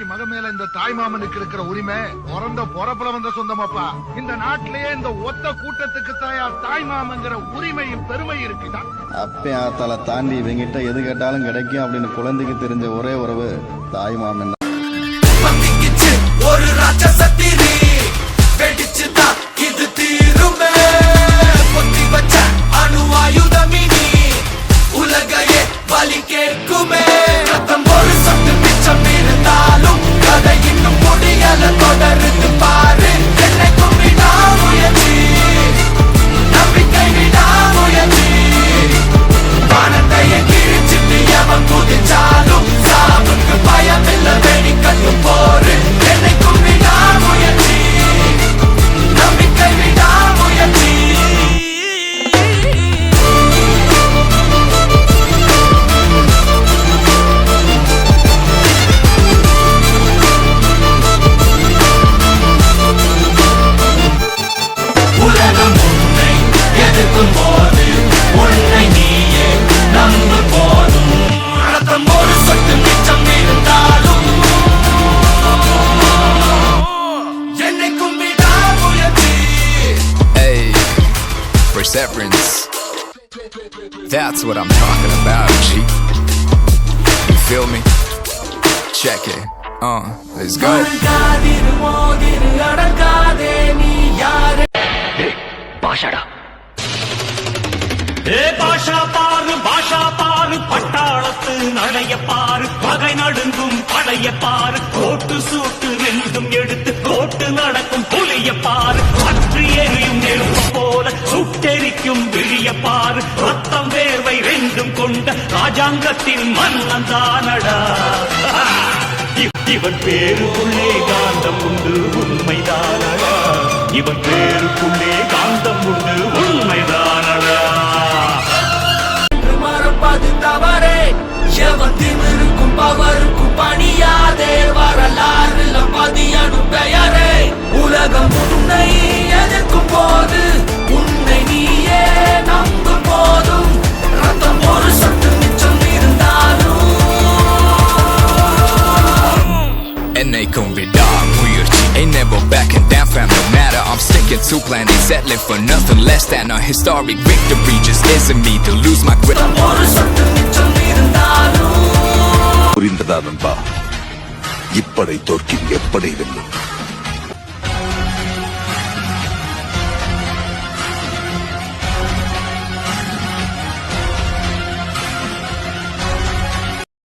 இந்த தாய்மாமனுக்கு இருக்கிற உரிமை பிறந்த பொறப்புல வந்த சொந்தமாப்பா. இந்த நாட்டிலேயே இந்த ஒத்த கூட்டத்துக்கு தாயா தாய்மாமங்கிற உரிமையும் பெருமை இருக்குதா அப்பே ஆத்தால தாண்டி இவங்கிட்ட எது கேட்டாலும் கிடைக்கும் அப்படின்னு குழந்தைக்கு தெரிஞ்ச ஒரே உறவு தாய் மாமன் ஒரு ராட்சசத்திரி வெடிச்சுதான் perseverance. That's what I'm talking about, G. You feel me? Check it. Uh, let's go. அடங்காதிரு மோதிரு Adangathey நீ யாரு ஏ பாஷா பாரு பாஷா பாரு பட்டாளத்து நடைய பாரு பகை நடுங்கும் படைய பாரு கோட்டு சூட்டு ரெண்டும் எடுத்து கோட்டு நடக்கும் புலிய பாரு ரெண்டும் கொண்ட ராஜாங்கத்தின் மன்னன் தானடா. இவன் பேருக்குள்ளே காந்தம் உண்டு உண்மைதானடா. இவன் பேருக்குள்ளே என்னைக்கும் விடாமுயற்சி Ain't never backing down fam no matter I'm sticking to plan ain't settling for nothing less than a historic victory just isn't me to lose my grip ரத்தம் ஒரு சொட்டு மிச்சம் இருந்தாலும் புரிந்ததா நண்பா இப்படை தோற்கின் எப்படை வெல்லும்